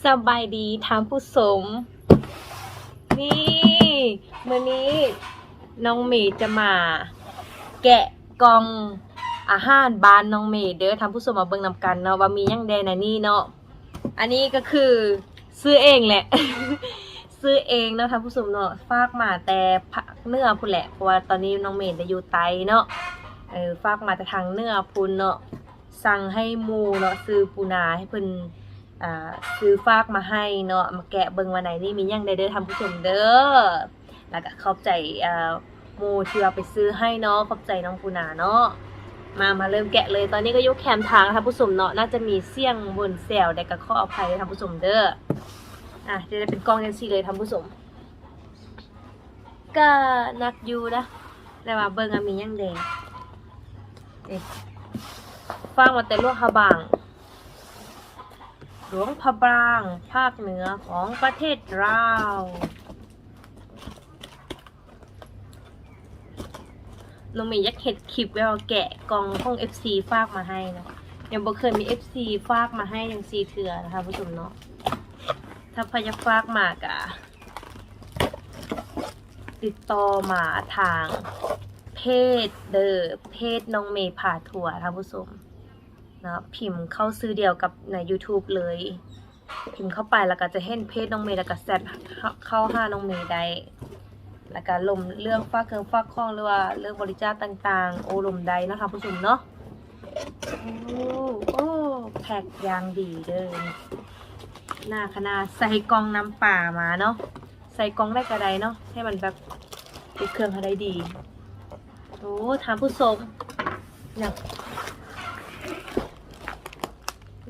สบายดีทามผู้สม นี่มื่อนี้น้องเมย์จะมา แกะกล่องอาหารบ้านน้องเมย์เด้อทำผู้สมมาเบิ่งนำกันเนาะว่ามียังแดในนี่เนาะอันนี้ก็คือซื้อเองแหละ ซื้อเองเนาะทำผู้สมเนาะฝากมาแต่เนื้อพุ่นแหละเพราะว่าตอนนี้น้องเมย์จะอยู่ไตเนาะเออฝากมาแต่ทางเนื้อพุ่นเนาะสั่งให้มูเนาะซื้อปูนาให้เพิ่น ซื้อฝากมาให้เนาะมาแกะเบิ่งวันไหนนี่มียังได้เด้อทำผู้ชมเด้อแล้วก็ขอบใจมูที่เราไปซื้อให้เนาะขอบใจน้องปูนาเนาะมามาเริ่มแกะเลยตอนนี้ก็ยกแคมทางทำผู้ชมเนาะน่าจะมีเสี่ยงบนแซวแต่ก็ขออภัยทำผู้ชมเด้ออะจะได้เป็นกล้องยังซี่เลยทำผู้ชมก็นักยูนะแต่ว่าเบิ่งอะมียังแดงนี่ฟังมาแต่ลวกฮาบาง หลวงพะบาง ภาคเหนือของประเทศลาวน้องเมย์ยักเห็ดคลิปไว้ว่าแกะกล่องห้อง FC ฝากมาให้นะยังบ่เคยมี FC ฝากมาให้ยังซีเถื่อนะคะผู้ชมเนาะถ้าพยาฝากมากะ ติดต่อมาทางเพจเดอเพจน้องเมย์ผ่าถั่วท่านผู้ชม นะพิมพ์เข้าซื้อเดียวกับใน YouTube เลย พิมพ์เข้าไปแล้วก็จะเห็นเพจน้องเมย์แล้วก็แซดเข้าห้าน้องเมย์ได้แล้วก็ลมเรื่องฝากเครื่องฝากข้องหรือว่าเรื่องบริจาคต่างๆ โอลมใดนะคะผู้ชมเนาะโอ้โอ้แพ็กยางดีเด้อหน้าคณะใส่กองน้ำป่ามาเนาะใส่กองได้กระไดเนาะให้มันแบบติดเครื่องเขาได้ดีโอ้ถามผู้ชมเนี่ย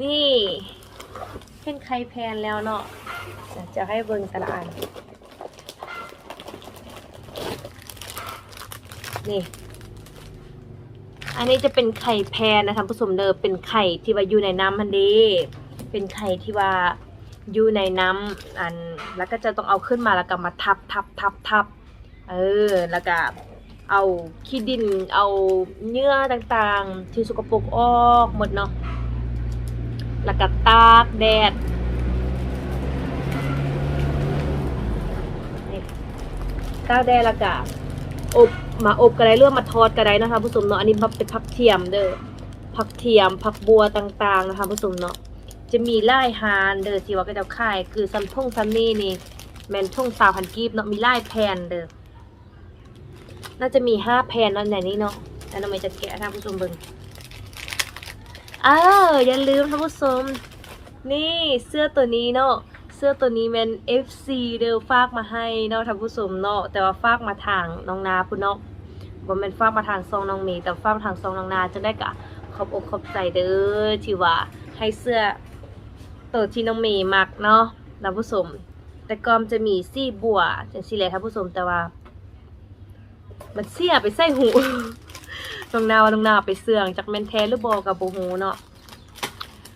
นี่เป็นไข่แพนแล้วเนาะจะให้เบิ่งแต่ละอัน นี่ อันนี้จะเป็นไข่แพนนะคะผสมเดิมเป็นไข่ที่ว่าอยู่ในน้ำมันดีเป็นไข่ที่ว่าอยู่ในน้ำอัน แล้วก็จะต้องเอาขึ้นมาแล้วก็มาทับทับทับทับเออ แล้วก็เอาขี้ดิน เอาเนื้อต่างๆ ที่สกปรกออกหมดเนาะ แล้วก็ตากแดดนี่ตากแดดแล้วก็อบมาอบก็ไดเรื่องมาทอดก็ไดนะคะผู้ชมเนาะอันนี้มันเป็นผักเทียมเด้อผักเทียมผักบัวต่างๆนะคะผู้ชมเนาะจะมีไล่ฮานเด้อที่ว่าก็จะขายคือซัมทงซัมนี่นี่แมนทงสาวพันกีบเนาะมีไล่แพนเด้อน่าจะมีห้าแพนเนาะในนี้เนาะแล้วน้องเมย์จะแกะท่านผู้ชมเบิ่ง เอออย่าลืมท่านผู้ชม นี่เสื้อตัวนี้เนาะเสื้อตัวนี้เป็น FC เดอฝากมาให้เนาะท่านผู้ชมเนาะแต่ว่าฝากมาทางน้องนาพุ่นเนาะบ่แม่นฝากมาทางซองน้องเมย์แต่ฝากมาทางซองน้องนาจะได้กะขอบอกขอบใจเด้อที่ว่าให้เสื้อตัวที่น้องเมย์มักเนาะท่านผู้ชมแต่ก็มันจะมีซี่บัวจังซี่แหละท่านผู้ชมแต่ว่า มันเสียไปใส่หู น้องนาว่าน้องนาไปเสื่องจากแมนแทนหรือบอกับโบฮูเนาะ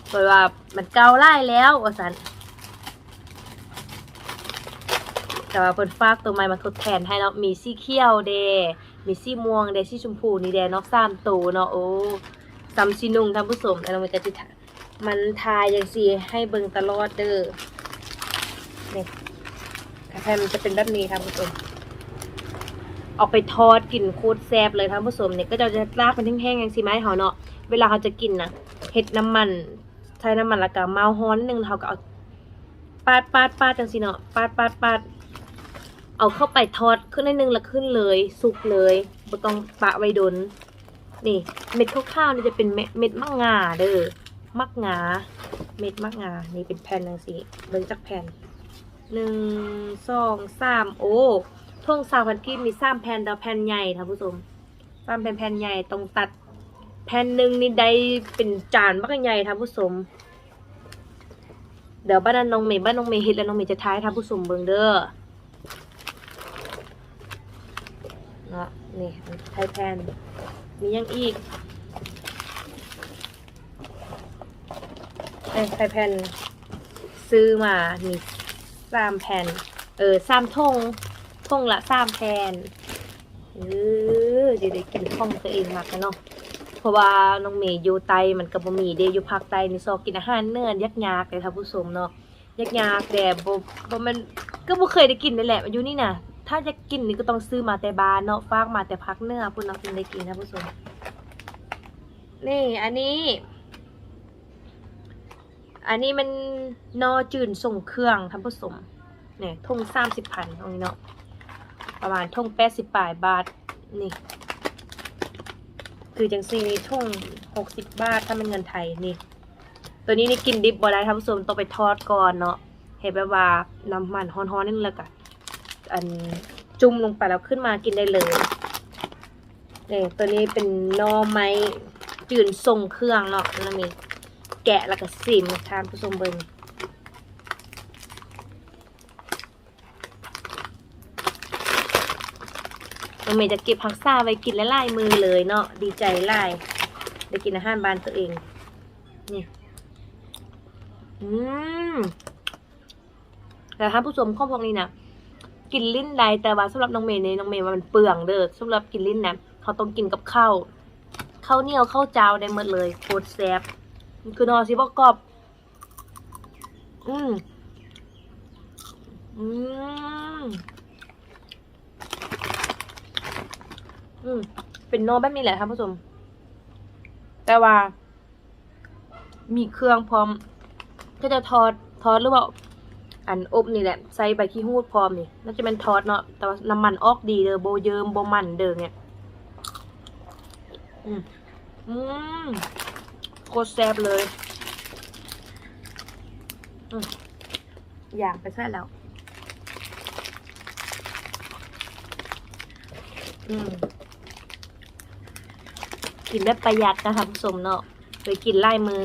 เพราะว่ามันเกาไล่แล้วว่าสันแต่ว่าเพิ่นฝากตัวใหม่มาทดแทนให้เนาะมีสีเขียวเดมีสีม่วงเดสีชมพูนี่เดเนาะสามตัวเนาะโอ้ซัมซีนุงท่านผู้ชมแล้วมันก็จะมันทายอย่างสีให้เบิ่งตลอดเด้อนี่แทนมันจะเป็นแบบนี้ท่านผู้ชม เอาไปทอดกินโคตรแซ่บเลยท่านผู้ชมเนี่ยก็จะจะลากเป็นแห้งๆอย่างสิไหมเขาเนาะเวลาเขาจะกินนะเห็ดน้ำมันใช้น้ำมันละก็เมาฮ้อนนึงเขาก็เอาปาดปาดปาดจังสิเนาะปาดปาดปาดเอาเข้าไปทอดขึ้นนิดนึงแล้วขึ้นเลยสุกเลยบ่ต้องปะไว้ดน นี่เม็ดข้าวๆนี่จะเป็นเม็ดม็ดมะงาเด้อมักงา เม็ดมักงา นี่เป็นแผ่นจังสิเบิ่งจากแผ่นหนึ่งสองสามโอ้ ท่วงสาวพันกีบมีสามแผ่นดาวแผ่นใหญ่ท่านผู้ชมสามแผ่นแผ่นใหญ่ต้องตัด แผ่นหนึ่งนี่ได้เป็นจานบักใหญ่ท่านผู้ชมเดี๋ยวบ้านน้องเมย์บ้านน้องเมย์เฮ็ดแล้วน้องเมย์จะท้ายท่านผู้ชมเบิ่งเด้อเนาะนี่ไทยแผ่นมียังอีกเอ้ไทยแผ่นซื้อมานี่สามแผ่นเออสามทง ทงละสามแผ่นเออดี๋ยวได้กินข้องตัวเองมากกันเนาะเพราะว่าน้องเมย์อยู่ไตมันกับบะหมี่เดอยู่ภาคใต้นี่ซอกกินอาหารเนื้อยักยากเลยท่านผู้ชมเนาะยากแต่บ่บ่มันก็บ่เคยได้กินนั่แหละอยู่นี่นะถ้าจะกินนี่ก็ต้องซื้อมาแต่บ้านเนาะฝากมาแต่พักเนื้อพุ่นเนาะถึงได้กินนะผู้ชมนี่อันนี้ อันนี้มันนอจืนส่งเครื่องท่านผู้ชมเนี่ยทงสามสิบพันตรงนี้เนาะ ประมาณทงแปดสิบปลายบาทนี่ คือจังซีนี่ทงหกสิบบาทถ้าเป็นเงินไทยนี่ ตัวนี้นี่กินดิบบ่ได้ท่านผู้ชมต้องไปทอดก่อนเนาะเห็นแบบว่าน้ำมันฮ้อนๆนี่แล้วก็อันจุ่มลงไปแล้วขึ้นมากินได้เลยนี่ตัวนี้เป็นนอไม้จืนส่งเครื่องเนาะแล้วนี่แกะแล้วก็ซิมท่านผู้ชมเบิ่ง น้องเมย์จะเก็บผักซาไว้กินและลายมือเลยเนาะดีใจไล่ได้กินอาหารบ้านตัวเองนี่อืมแต่ท่านผู้ชมข้อพวกนี้นะกินลิ้นได้แต่ว่าสำหรับน้องเมย์เนี่ยน้องเมย์ว่ามันเปลืองเด้อสำหรับกินลิ้นนะเขาต้องกินกับข้าวข้าวเหนียวข้าวเจ้าได้หมดเลยโคตรแซ่บคือนอสิบอกกรอบอืมอืม อืมเป็นนอแบบนี้แหละท่านผู้ชม แต่ว่า มีเครื่องพร้อม ก็จะทอดทอดหรือว่าอันอบนี่แหละ ใส่ใบขี้หูดพร้อมนี่น่าจะเป็นทอดเนาะแต่ว่าน้ำมันออกดีเด้อโบเยิมโบมันเด้อเนี่ยอืมอืมโคตรแซ่บเลยอืมอย่างไปใส่แล้ว อืม กินแบบประหยัดนะคะผู้ชมเนาะเคยกินไล่มือ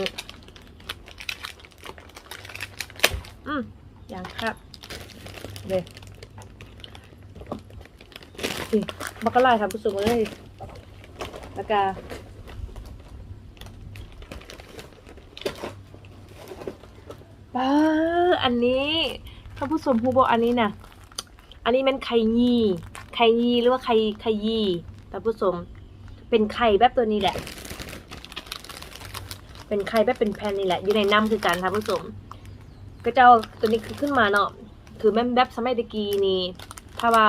อืมอย่างครับเลยนี่บักกะลายครับผู้ชมเลยแล้วก็ป้าอันนี้ท่านผู้ชมผู้บอกอันนี้นะอันนี้เป็นไข่ยีไข่ยีหรือว่าไข่ไข่ยี่ท่านผู้ชม เป็นไข่แบบตัวนี้แหละ เป็นไข่แบบเป็นแผ่นนี่แหละ อยู่ในน้ำคือกันท่านผู้ชมก็จะเอาตัวนี้คือขึ้นมาเนาะคือแม่แบบสมัยตะกี้นี่ ถ้าว่า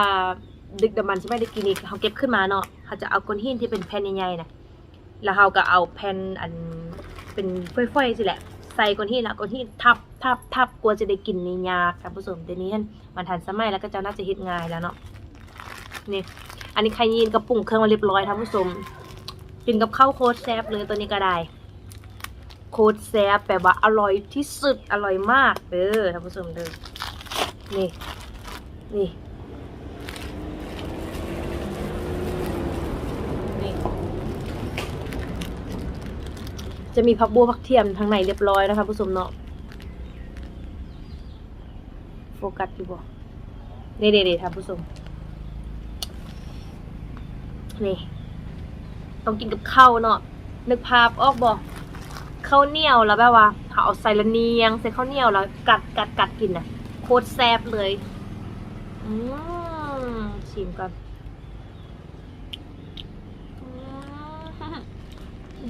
ดึกดำบรรพ์สมัยตะกี้นี่เขาเก็บขึ้นมาเนาะเขาจะเอาก้อนหินที่เป็นแผ่นใหญ่ๆนะแล้วเขาก็เอาแผ่นอันเป็นฝ้อยๆสิแหละใส่ก้อนหินแล้วก้อนหินทับทับทับกลัวจะได้กินนี่ยากานผู้ชมเดี๋ยวนี้มันทันสมัยแล้วก็เจ้าน่าจะเฮ็ดง่ายแล้วเนาะนี่ อันนี้ไข่ยีนกระปุงเครื่องมาเรียบร้อยท่านผู้ชมกินกับข้าวโคตรแซ่บเลยตัวนี้ก็ได้ โคตรแซ่บแบบว่าอร่อยที่สุดอร่อยมากเด้อท่านผู้ชมเด้อนี่ นี่นี่จะมีผักบัวผักเทียมทางในเรียบร้อยนะคะผู้ชมเนาะโฟกัสอยู่บ่นี่เด็ดๆท่านผู้ชม นี่ต้องกินกับข้าวเนาะนึกภาพออกบ่ข้าวเหนียวแล้วแบบว่าเขาเอาใส่ละเนียงใส่ข้าวเหนียวแล้วกัดกัดกัดกินอะ โคตรแซ่บเลย อืมชิมก่อน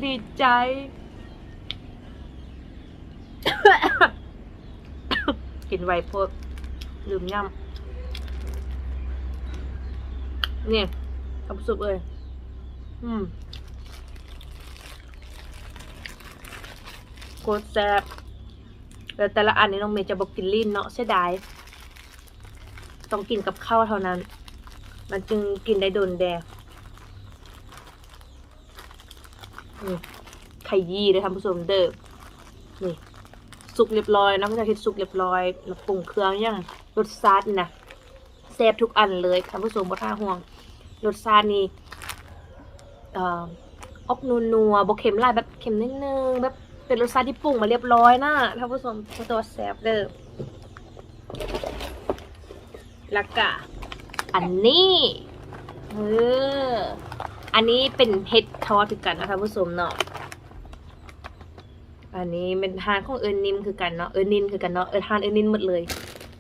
ดีใจ กินไวโพดลืมย่ำเนี่ ยทำซุปเลย อืมโคตรแซ่บแต่แต่ละอันนี้น้องเมย์จะบอกกินลิ้นเนาะเสียดาย ต้องกินกับข้าวเท่านั้น มันจึงกินได้โดนแดงนี่ไข่ยี่เลยท่านผู้ชมเด้อ นี่สุกเรียบร้อยนะคุณจะคิดสุกเรียบร้อยแล้วปรุงเครื่องยังรสชาตินี่นะแซ่บทุกอันเลยท่านผู้ชมบ่ท่าห่วง รสชาตินี่เอ่อออกนัวนัวบ่เค็มลายแบบเค็มนิดนึงแบบเป็นรสชาติที่ปรุงมาเรียบร้อยนะท่านผู้ชมตัวแซ่บเด้อแล้วก็อันนี้เอออันนี้เป็นเห็ดทอดคือกันนะท่านผู้ชมเนาะอันนี้เป็นทานของเอิญนิมคือกันเนาะเอิญนินคือกันเนาะเอิญทานเอิญนินหมดเลย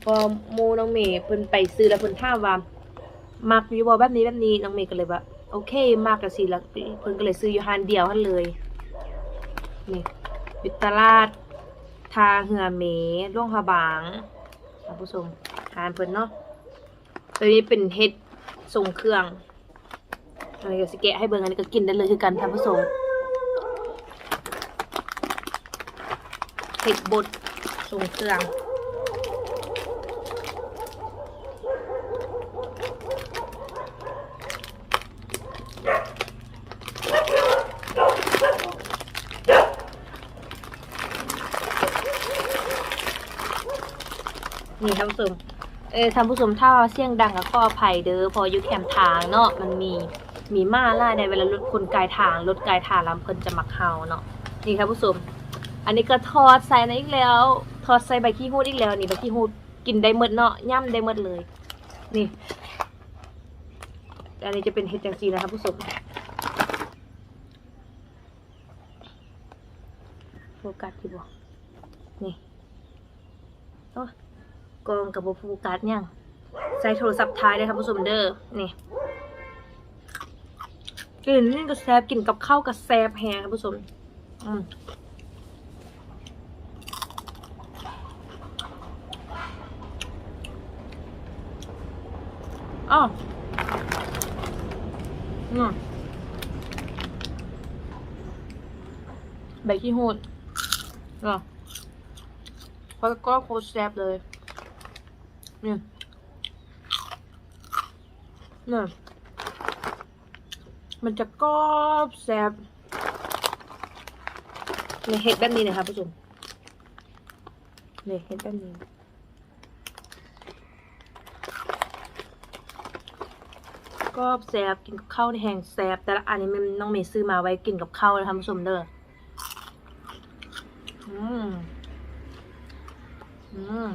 พอมูน้องเมย์เพิ่นไปซื้อแล้วเพิ่นถาว่าม กอยู่บ่แบบนี้แบบนี้น้องเมย์ก็เลยว่าโอเคมักก็สิแล้วเพิ่นก็เลยซื้ออยู่หานเดียวหันเลยนี่อยู่ตลาดทาเหือเมล่วงพะบางท่านผู้ชมทานเพิ่นเนาะตัวนี้เป็นเฮ็ดทรงเครื่องอันนี้ก็สิแกะให้เบิ่งอันนี้ก็กินได้เลยคือกันท่านผู้ชมเฮ็ดบดทรงเครื่อง นี่ท่านผู้ชม เออท่านผู้ชมถ้าเสียงดังก็ขออภัยเด้อพออยู่แคมทางเนาะมันมีมีมาล่าในเวลารถคนกายทางรถกายทางล้วเพิ่นจะมักเฮาเนาะนี่ท่านผู้ชมอันนี้ก็ทอดใส่ในอีกแล้วทอดใส่ใบขี้หูดอีกแล้วนี่ใบขี้หูดกินได้หมดเนาะย่ำได้หมดเลย นี่อันนี้จะเป็นเห็ดจังซีนะท่านผู้ชมโฟกัสที่บ่นี่โอ้ย กองกับโฟกัสยังใส่โทรศัพท์ท้ายเลยครับผู้ชมเด้อนี่กลิ่นนี่ก็แซบกินกับข้าวกับแซบแฮงครับผู้ชมอืมอ๋ออืมใบขี้หูดเหรอแล้วก็โคตรแซบเลย เนี่ยเนี่ยมันจะกรอบแซ่บเนี่ยเห็ดแบบนี้นะคะผู้ชมเนี่ยเห็ดแบบนี้กรอบแซ่บกินกับข้าวในแห้งแซ่บแต่ละอันนี้มันน้องเมย์ซื้อมาไว้กินกับข้าวนะคะผู้ชมเด้ออืมอืม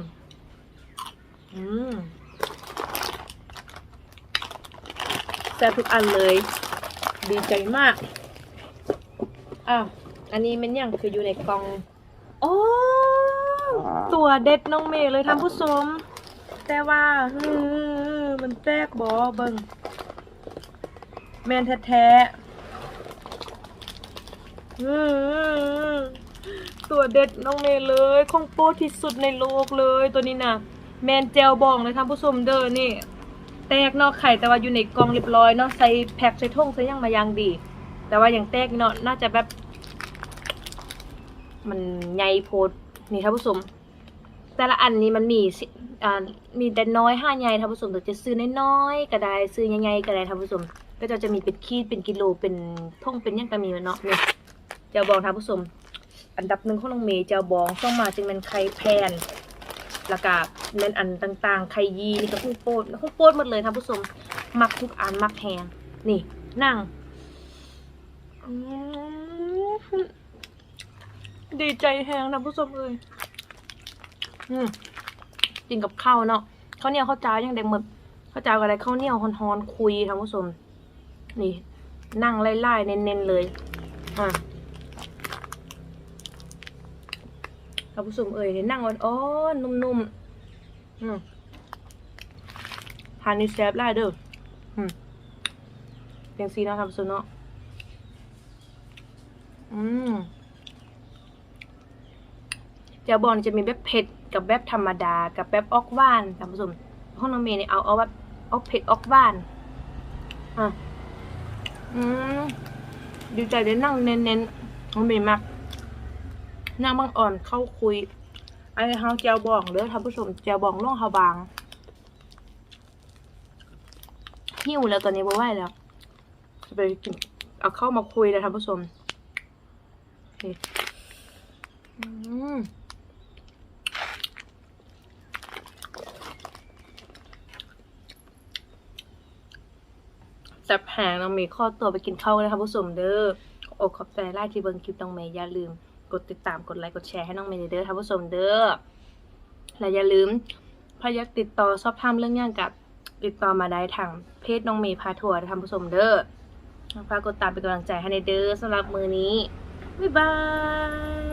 อืม แซ่บทุกอันเลย ดีใจมาก อ้าว อันนี้มันยังคืออยู่ในกล่อง โอ้ตัวเด็ดน้องเมย์เลยท่านผู้ชมแต่ว่าฮือมันแตกบอเบิงแมนแท้ๆฮือตัวเด็ดน้องเมย์เลยของโปรดที่สุดในโลกเลยตัวนี้นะแมนเจลบองเลยท่านผู้ชมเด้อนี่ แตกเนอกไข่แต่ว่าอยู่ในกล่องเรียบร้อยเนาะใส่แพ็คใส่ถุงใส่ยังมายังดี แต่ว่าอย่างแตกเนาะน่าจะแบบ มันใหญ่โพดนี่ท่านผู้ชมแต่ละอันนี้มันมีอ่ามีแต่น้อยห้าใหญ่ท่านผู้ชมแต่จะซื้อน้อยๆก็ได้ซื้อใหญ่ๆก็ได้ท่านผู้ชมก็จะจะมีเป็นขีดเป็นกิโลเป็นท่งเป็นยังก็มีเนาะนี่เจ้าบองท่านผู้ชม อันดับหนึ่งของน้องเมย์เจ้าบองต้องมาจึงเป็นไข่แพน แล้วก็เน้นอันต่างๆ ไข่ยีนี่ก็คู่โปดคู่โปดหมดเลยท่านผู้ชมมักทุกอันมักแหงนี่นั่งดีใจแหงนะผู้ชมเลยอืมกินกับข้าวเนาะข้าวเหนียวข้าวจ้ายังเด็กหมดข้าวจ้ากับอะไรข้าวเหนียวฮอนๆคุยท่านผู้ชม นี่ นั่งไล่ๆเน้นๆเลย อะ ท่านผู้ชมเอ่ยนี่นั่งอ่อนๆนุ่มๆอืมทานนี่แซ่บไล่เด้ออืมเป็นซีเนาะท่านผู้ชมเนาะอืมเจ้าบอลจะมีแบบเผ็ดกับแบบธรรมดา กับแบบออกหวานท่านผู้ชมห้องน้องเมย์เนี่ยเอาเอาแบบออกเผ็ดออกหวานอะอืมดีใจได้นั่งเน้นๆน้องเมย์มาก นั่งบางอ่อนเข้าคุยไอ้เฮาแจวบองเด้อท่านผู้ชมแจวบองล่องเฮาบาง หิวแล้วตอนนี้บ่ไหวแล้วจะไปกินเอาเข้ามาคุยแล้วท่านผู้ชมอืมแซ่บแหงน้องเมย์ข้อตัวไปกินข้าวเลยค่ะผู้ชมเด้อโอ้ขอบใจไล่ที่เบิ่งคลิปน้องเมย์อย่าลืม กดติดตามกดไลค์กดแชร์ให้น้องเมนเดอร์ท่านผู้ชมเด้อและอย่าลืมพายักติดต่อสอบถามเรื่องย่างกับติดต่อมาได้ทางเพจน้องเมย์พาทัวร์ท่านผู้ชมเด้อฝากกดตามเป็นกำลังใจให้ในเด้อสำหรับมือนี้ บ๊ายบาย